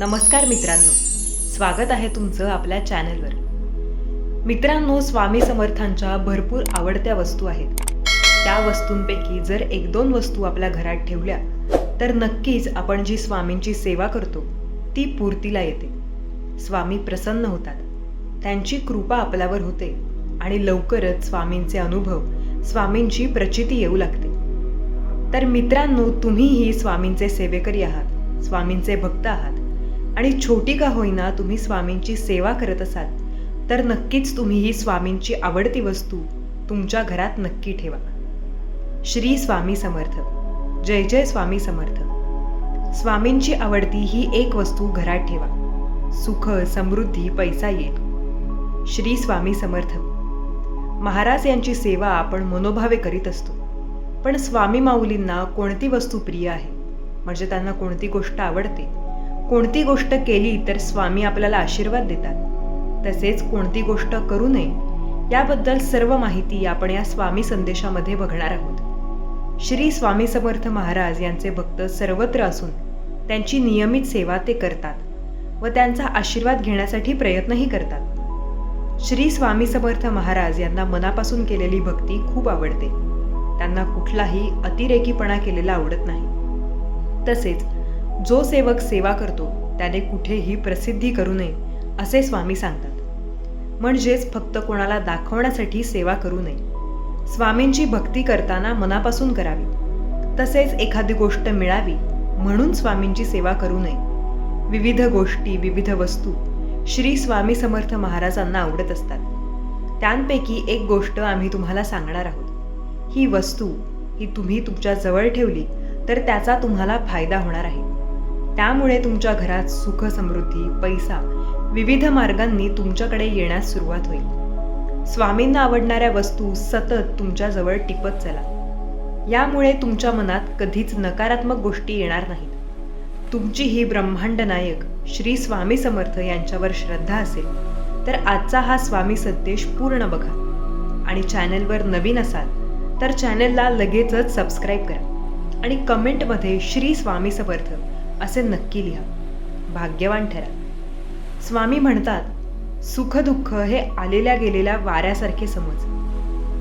नमस्कार मित्रांनो. स्वागत आहे तुमचं आपल्या चॅनलवर. मित्रांनो स्वामी समर्थांच्या भरपूर आवडत्या वस्तू आहेत. त्या वस्तूंपैकी जर एक दोन वस्तू आपल्या घरात ठेवल्या तर नक्कीच आपण जी स्वामींची सेवा करतो ती पूर्तीला येते. स्वामी प्रसन्न होतात. त्यांची कृपा आपल्यावर होते आणि लवकरच स्वामींचे अनुभव स्वामींची प्रचिती येऊ लागते. तर मित्रांनो तुम्हीही स्वामींचे सेवेकरी आहात स्वामींचे भक्त आहात. आणि छोटी का होईना तुम्ही स्वामींची सेवा करत असाल तर नक्कीच तुम्ही ही स्वामींची आवडती वस्तू तुमच्या घरात नक्की ठेवा. श्री स्वामी समर्थ. जय जय स्वामी समर्थ. स्वामींची आवडती ही एक वस्तू घरात ठेवा. सुख समृद्धी पैसा येईल. श्री स्वामी समर्थ. महाराज यांची सेवा आपण मनोभावे करीत असतो. पण स्वामी माऊलींना कोणती वस्तू प्रिय आहे? म्हणजे त्यांना कोणती गोष्ट आवडते? कोणती गोष्ट केली तर स्वामी आपल्याला आशीर्वाद देतात. तसेच कोणती गोष्ट करू नये याबद्दल सर्व माहिती आपण या स्वामी संदेशामध्ये बघणार आहोत. श्री स्वामी समर्थ महाराज यांचे भक्त सर्वत्र असून त्यांची नियमित सेवा ते करतात व त्यांचा आशीर्वाद घेण्यासाठी प्रयत्नही करतात. श्री स्वामी समर्थ महाराज यांना मनापासून केलेली भक्ती खूप आवडते. त्यांना कुठलाही अतिरेकीपणा केलेला आवडत नाही. तसेच जो सेवक सेवा करतो त्याने कुठेही प्रसिद्धी करू नये असे स्वामी सांगतात. म्हणजेच फक्त कोणाला दाखवण्यासाठी सेवा करू नये. स्वामींची भक्ती करताना मनापासून करावी. तसेच एखादी गोष्ट मिळावी म्हणून स्वामींची सेवा करू नये. विविध गोष्टी विविध वस्तू श्री स्वामी समर्थ महाराजांना आवडत असतात. त्यांपैकी एक गोष्ट आम्ही तुम्हाला सांगणार आहोत. ही वस्तू ही तुम्ही तुमच्या जवळ ठेवली तर त्याचा तुम्हाला फायदा होणार आहे. त्यामुळे तुमच्या घरात सुख समृद्धी पैसा विविध मार्गांनी तुमच्याकडे येण्यास सुरुवात होईल. स्वामींना आवडणाऱ्या वस्तू सतत तुमच्याजवळ टिपत चला. यामुळे तुमच्या मनात कधीच नकारात्मक गोष्टी येणार नाहीत. तुमची ही ब्रह्मांड नायक श्री स्वामी समर्थ यांच्यावर श्रद्धा असेल तर आजचा हा स्वामी संदेश पूर्ण बघा. आणि चॅनलवर नवीन असाल तर चॅनलला लगेचच सबस्क्राईब करा. आणि कमेंटमध्ये श्री स्वामी समर्थ असे नक्की लिहा. भाग्यवान ठरा. स्वामी म्हणतात सुखदुःख हे आलेल्या गेलेल्या वाऱ्यासारखे समज.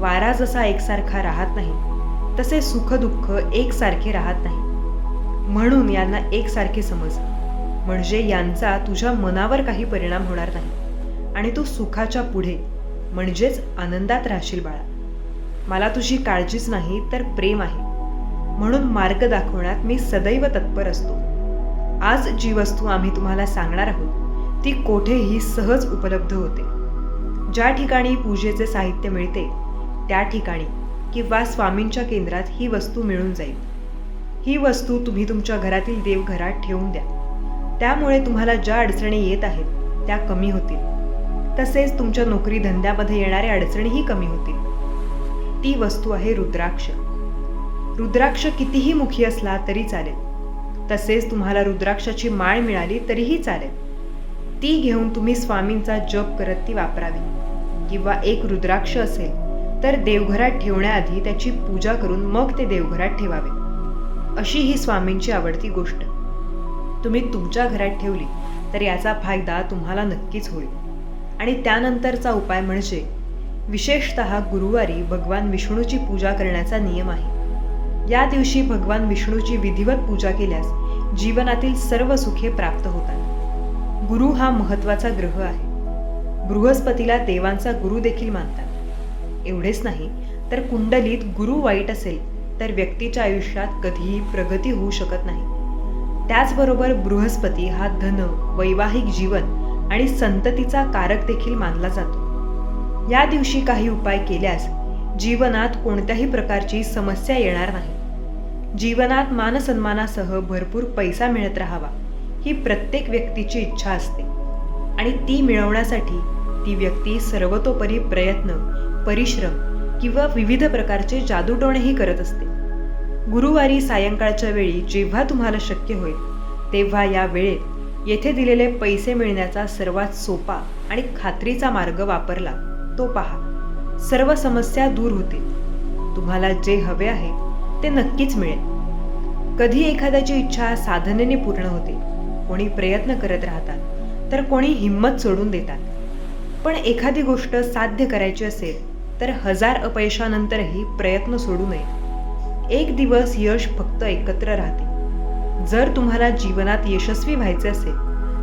वारा जसा एकसारखा राहत नाही तसे सुखदुःख एकसारखे राहत नाही. म्हणून यांना एकसारखे समज. म्हणजे यांचा तुझ्या मनावर काही परिणाम होणार नाही. आणि तू सुखाच्या पुढे म्हणजेच आनंदात राहशील बाळा. मला तुझी काळजीच नाही तर प्रेम आहे. म्हणून मार्ग दाखवण्यात मी सदैव तत्पर असतो. आज जी वस्तू आम्ही तुम्हाला सांगणार आहोत ती कोठेही सहज उपलब्ध होते. ज्या ठिकाणी पूजेचे साहित्य मिळते त्या ठिकाणी किंवा स्वामींच्या केंद्रात ही वस्तू मिळून जाईल. ही वस्तू तुम्ही तुमच्या घरातील देवघरात ठेवून द्या. त्यामुळे तुम्हाला ज्या अडचणी येत आहेत त्या कमी होतील. तसेच तुमच्या नोकरी धंद्यामध्ये येणाऱ्या अडचणीही कमी होतील. ती वस्तू आहे रुद्राक्ष. रुद्राक्ष कितीही मुखी असला तरी चालेल. तसेच तुम्हाला रुद्राक्षाची माळ मिळाली तरीही चालेल. ती घेऊन तुम्ही स्वामींचा जप करत ती वापरावी. किंवा एक रुद्राक्ष असेल तर देवघरात ठेवण्याआधी त्याची पूजा करून मग ते देवघरात ठेवावे. अशी ही स्वामींची आवडती गोष्ट. तुम्ही तुमच्या घरात ठेवली तर याचा फायदा तुम्हाला नक्कीच होईल. आणि त्यानंतरचा उपाय म्हणजे विशेषत गुरुवारी भगवान विष्णूची पूजा करण्याचा नियम आहे. या दिवशी भगवान विष्णूची विधिवत पूजा केल्यास जीवनातील सर्व सुखे प्राप्त होतात. गुरु हा महत्त्वाचा ग्रह आहे. बृहस्पतीला देवांचा गुरु देखील मानतात. एवढेच नाही तर कुंडलीत गुरु वाईट असेल तर व्यक्तीच्या आयुष्यात कधीही प्रगती होऊ शकत नाही. त्याचबरोबर बृहस्पती हा धन वैवाहिक जीवन आणि संततीचा कारक देखील मानला जातो. या दिवशी काही उपाय केल्यास जीवनात कोणत्याही प्रकारची समस्या येणार नाही. जीवनात मानसन्मानासह भरपूर पैसा मिळत राहावा ही प्रत्येक व्यक्तीची इच्छा असते. आणि ती मिळवण्यासाठी ती व्यक्ती सर्वतोपरी प्रयत्न परिश्रम किंवा विविध प्रकारचे जादूटोणेही करत असते. गुरुवारी सायंकाळच्या वेळी जेव्हा तुम्हाला शक्य होईल तेव्हा या वेळेत येथे दिलेले पैसे मिळण्याचा सर्वात सोपा आणि खात्रीचा मार्ग वापरला तो पहा. सर्व समस्या दूर होतील. तुम्हाला जे हवे आहे ते नक्कीच मिळेल. कधी एखाद्याची इच्छा साधनेने पूर्ण होते कोणी प्रयत्न करत राहतात तर कोणी हिंमत सोडून देतात. पण एखादी गोष्ट साध्य करायची असेल तर हजार अपयशानंतरही प्रयत्न सोडू नये. एक दिवस यश फक्त एकत्र राहते. जर तुम्हाला जीवनात यशस्वी व्हायचे असेल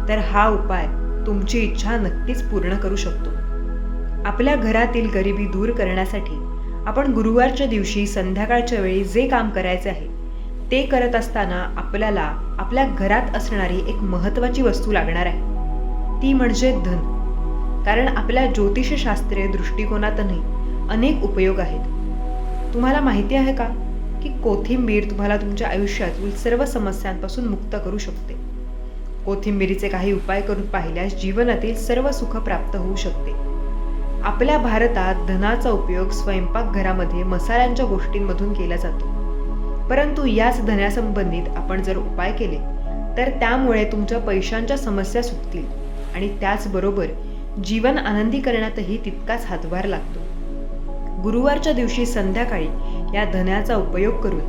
तर हा उपाय तुमची इच्छा नक्कीच पूर्ण करू शकतो. आपल्या घरातील गरिबी दूर करण्यासाठी आपण गुरुवारच्या दिवशी संध्याकाळच्या वेळी जे काम करायचे आहे ते करत असताना आपल्याला आपल्या घरात असणारी एक महत्त्वाची वस्तू लागणार आहे. ती म्हणजे धन. कारण आपल्या ज्योतिषशास्त्रीय दृष्टिकोनातही अनेक उपयोग आहेत. तुम्हाला माहिती आहे का? की कोथिंबीर तुम्हाला तुमच्या आयुष्यातील सर्व समस्यांपासून मुक्त करू शकते. कोथिंबीरीचे काही उपाय करून पाहिल्यास जीवनातील सर्व सुख प्राप्त होऊ शकते. आपल्या भारतात धनाचा उपयोग स्वयंपाकघरामध्ये मसाल्यांच्या गोष्टींमधून केला जातो. परंतु याच धन्यासंबंधित आपण जर उपाय केले तर त्यामुळे तुमच्या पैशांच्या समस्या सुटतील आणि त्याचबरोबर जीवन आनंदी करण्यातही तितकाच हातभार लागतो. गुरुवारच्या दिवशी संध्याकाळी या धन्याचा उपयोग करून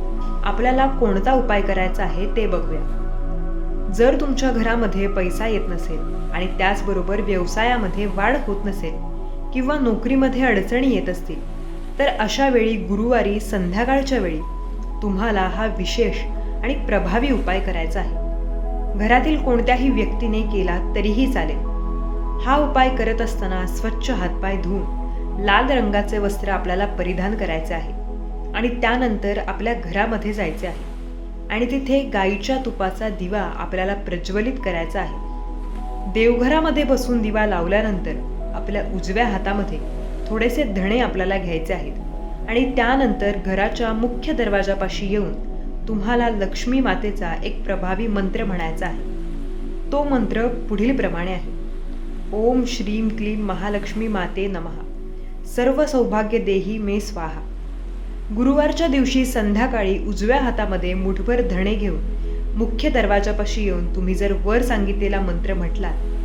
आपल्याला कोणता उपाय करायचा आहे ते बघूया. जर तुमच्या घरामध्ये पैसा येत नसेल आणि त्याचबरोबर व्यवसायामध्ये वाढ होत नसेल किंवा नोकरीमध्ये अडचणी येत असतील तर अशा वेळी गुरुवारी संध्याकाळच्या वेळी तुम्हाला हा विशेष आणि प्रभावी उपाय करायचा आहे. घरातील कोणत्याही व्यक्तीने केला तरीही चालेल. हा उपाय करत असताना स्वच्छ हातपाय धुवून लाल रंगाचे वस्त्र आपल्याला परिधान करायचे आहे आणि त्यानंतर आपल्या घरामध्ये जायचे आहे आणि तिथे गाईच्या तुपाचा दिवा आपल्याला प्रज्वलित करायचा आहे. देवघरामध्ये बसून दिवा लावल्यानंतर आपल्या उजव्या हातामध्ये थोडेसे धणे आपल्याला घ्यायचे आहेत. आणि त्यानंतर घराच्या मुख्य दरवाजापाशी येऊन तुम्हाला लक्ष्मी मातेचा एक प्रभावी मंत्र म्हणायचा आहे. तो मंत्र पुढील प्रमाणे आहे. ओम श्रीम क्लीम महालक्ष्मी माते नमः. सर्व सौभाग्य देही मे स्वाहा. गुरुवारच्या दिवशी संध्याकाळी उजव्या हातामध्ये मुठभर धणे घेऊन मुख्य दरवाजापाशी येऊन तुम्ही जर वर सांगितलेला मंत्र म्हटलात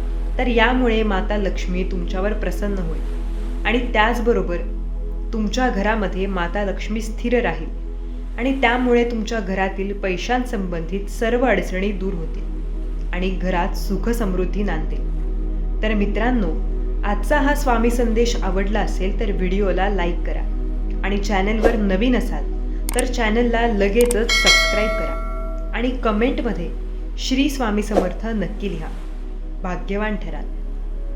तर यामुळे माता लक्ष्मी तुमच्यावर प्रसन्न होईल. आणि त्याचबरोबर तुमच्या घरामध्ये माता लक्ष्मी स्थिर राहील. आणि त्यामुळे तुमच्या घरातील पैशांसंबंधित सर्व अडचणी दूर होतील आणि घरात सुख समृद्धी नांदेल. तर मित्रांनो आजचा हा स्वामी संदेश आवडला असेल तर व्हिडिओला लाईक करा. आणि चॅनलवर नवीन असाल तर चॅनलला लगेचच सबस्क्राईब करा. आणि कमेंटमध्ये श्री स्वामी समर्थ नक्की लिहा. भाग्यवान ठराल.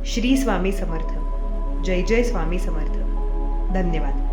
श्री स्वामी समर्थ. जय जय स्वामी समर्थ. धन्यवाद.